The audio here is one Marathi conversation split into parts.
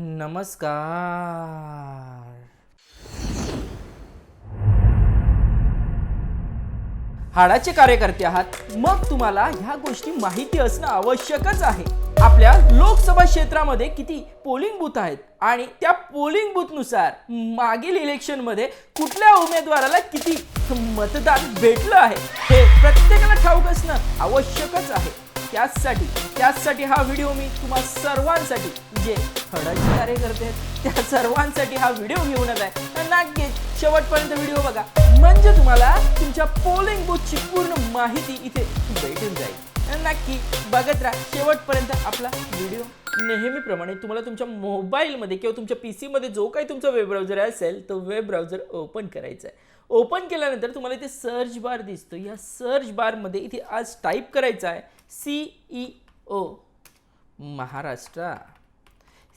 नमस्कार. हाडाचे कार्यकर्ते आहात. मग तुम्हाला ह्या गोष्टी माहिती असणं आवश्यकच आहे. आपल्या लोकसभा क्षेत्रामध्ये किती पोलिंग बूथ आहेत आणि त्या पोलिंग बूथनुसार मागील इलेक्शनमध्ये कुठल्या उमेदवाराला किती मतदान भेटलं आहे हे प्रत्येकाला ठाऊक असणं आवश्यकच आहे. त्याचसाठी त्याचसाठी हा व्हिडिओ मी तुम्हा सर्वांसाठी जे हडाचे कार्यकर्ते आहेत त्या सर्वांसाठी हा व्हिडिओ घेऊन आलाय तर नक्कीच शेवटपर्यंत व्हिडिओ बघा. म्हणजे तुम्हाला तुमच्या पोलिंग बूथची पूर्ण माहिती इथे भेटून जाईल. तर नक्की बघत राहा. शेवटपर्यंत आपला व्हिडिओ नेहमीप्रमाणे तुम्हाला तुमच्या मोबाईलमध्ये किंवा तुमच्या पी सीमध्ये जो काही तुमचा वेब ब्राउझर असेल तो वेब ब्राउझर ओपन करायचा आहे. ओपन केल्यानंतर तुम्हाला इथे सर्च बार दिसतो. या सर्च बारमध्ये इथे आज टाईप करायचा आहे. C E O. Maharashtra.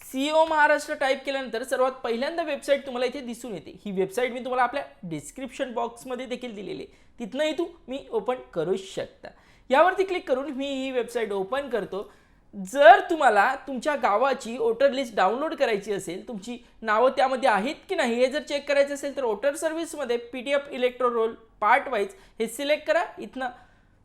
CEO Maharashtra type केल्यानंतर सर्वात पहिल्यांदा वेबसाईट तुम्हाला इथे दिसून येते. ही वेबसाईट मी तुम्हाला आपल्या डिस्क्रिप्शन बॉक्समध्ये देखील दिलेली आहे. तिथनंही तू मी ओपन करू शकता. यावरती क्लिक करून मी ही वेबसाईट ओपन करतो. जर तुम्हाला तुमच्या गावाची वोटर लिस्ट डाउनलोड करायची असेल तुमची नावं त्यामध्ये आहेत की नाही हे जर चेक करायचं असेल तर voter सर्व्हिसमध्ये P D F electoral roll part wise हे सिलेक्ट करा. इथनं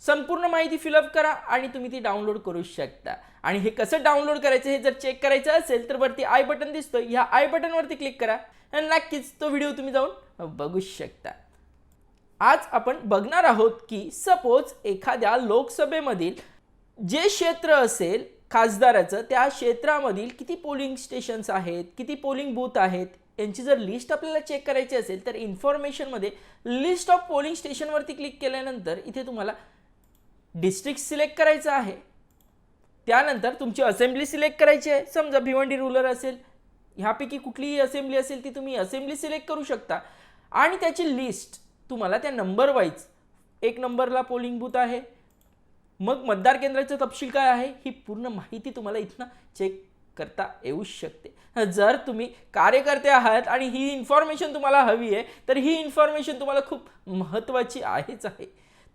संपूर्ण माहिती फिलअप करा आणि तुम्ही ती डाउनलोड करू शकता. आणि हे कसं डाउनलोड करायचं हे जर चेक करायचं असेल तर वरती आय बटन दिसतं ह्या आय बटनवरती क्लिक करा आणि नक्कीच तो व्हिडिओ तुम्ही जाऊन बघू शकता. आज आपण बघणार आहोत की सपोज एखाद्या लोकसभेमधील जे क्षेत्र असेल खासदाराचं त्या क्षेत्रामधील किती पोलिंग स्टेशन्स आहेत किती पोलिंग बूथ आहेत यांची जर लिस्ट आपल्याला चेक करायची असेल तर इन्फॉर्मेशनमध्ये लिस्ट ऑफ पोलिंग स्टेशनवरती क्लिक केल्यानंतर इथे तुम्हाला डिस्ट्रिक्ट सिलेक्ट करायचं आहे. त्यानंतर तुमची असेंब्ली सिलेक्ट करायची आहे. समजा भिवंडी रुरल असेल ह्यापैकी कुठलीही असेंब्ली असेल ती तुम्ही असेंब्ली सिलेक्ट करू शकता. आणि त्याची लिस्ट तुम्हाला त्या नंबर वाईज एक नंबरला पोलिंग बूथ आहे. मग मतदार केंद्राचं तपशील काय आहे? ही पूर्ण माहिती तुम्हाला इथनं चेक करता येऊ शकते. जर तुम्ही कार्यकर्ते आहात आणि ही इन्फॉर्मेशन तुम्हाला हवी आहे तर ही इन्फॉर्मेशन तुम्हाला खूप महत्त्वाची आहेच आहे.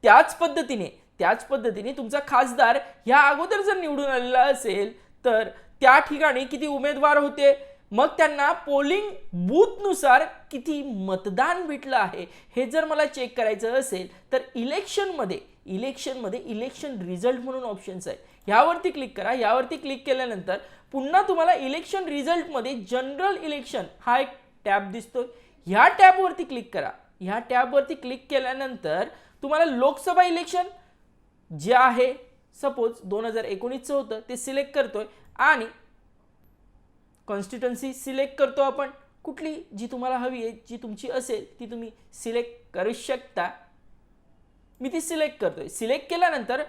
त्याच पद्धतीने त्याच पद्धतीने तुमचा खासदार ह्या अगोदर जर निवडून आलेला असेल तर त्या ठिकाणी किती उमेदवार होते? मग त्यांना पोलिंग बूथनुसार किती मतदान भेटलं आहे हे जर मला चेक करायचं असेल तर इलेक्शनमध्ये इलेक्शनमध्ये इलेक्शन रिझल्ट म्हणून ऑप्शन्स आहे ह्यावरती क्लिक करा. यावरती क्लिक केल्यानंतर पुन्हा तुम्हाला इलेक्शन रिझल्टमध्ये जनरल इलेक्शन हा एक टॅब दिसतो ह्या टॅबवरती क्लिक करा. ह्या टॅबवरती क्लिक केल्यानंतर तुम्हाला लोकसभा इलेक्शन जे आहे सपोज दोन हजार एकोणीसचं होतं ते सिलेक्ट करतोय आणि कॉन्स्टिट्युन्सी सिलेक्ट करतो आपण. कुठली जी तुम्हाला हवी आहे जी तुमची असेल ती तुम्ही सिलेक्ट करू शकता. मी ती सिलेक्ट करतोय. सिलेक्ट केल्यानंतर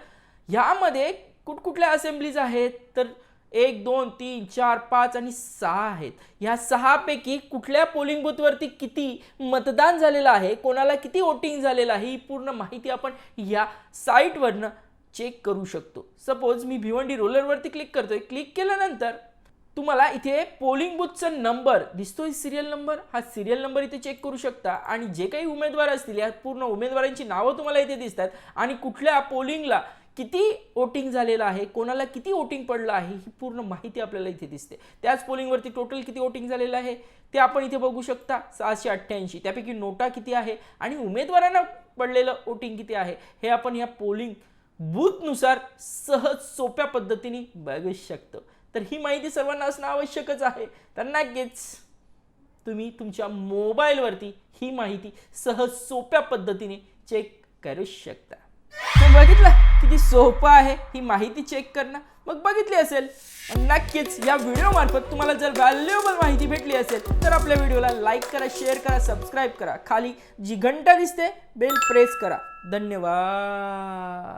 ह्यामध्ये कुठकुठल्या असेंब्लीज आहेत? तर एक दोन तीन चार पाच आणि सहा आहेत. ह्या सहापैकी कुठल्या पोलिंग बूथवरती किती मतदान झालेलं आहे? कोणाला किती वोटिंग झालेलं आहे? ही पूर्ण माहिती आपण या साईटवरनं चेक करू शकतो. सपोज मी भिवंडी रोलरवरती क्लिक करतोय. क्लिक केल्यानंतर तुम्हाला इथे पोलिंग बूथचा नंबर दिसतोय सिरियल नंबर हा सिरियल नंबर इथे चेक करू शकता. आणि जे काही उमेदवार असतील या पूर्ण उमेदवारांची नावं तुम्हाला इथे दिसतात. आणि कुठल्या पोलिंगला किती वोटिंग झालेलं आहे कोणाला किती वोटिंग पडलं आहे ही पूर्ण माहिती आपल्याला इथे दिसते. त्याच पोलिंगवरती टोटल किती वोटिंग झालेलं आहे ते आपण इथे बघू शकता सहाशे अठ्ठ्याऐंशी. त्यापैकी नोटा किती आहे आणि उमेदवारांना पडलेलं वोटिंग किती आहे हे आपण या पोलिंग बूथनुसार सहज सोप्या पद्धतीने बघू शकतो. तर ही माहिती सर्वांना असणं आवश्यकच आहे. तर नक्कीच तुम्ही तुमच्या मोबाईलवरती ही माहिती सहज सोप्या पद्धतीने चेक करू शकता. बघितलं? किती सोपं आहे ही माहिती चेक करणं. मग बघितली असेल. नक्कीच या व्हिडिओ मार्फत तुम्हाला जर व्हॅल्युएबल माहिती भेटली असेल तर आपल्या व्हिडिओला लाईक करा शेअर करा सबस्क्राईब करा. खाली जी घंटा दिसते बेल प्रेस करा. धन्यवाद.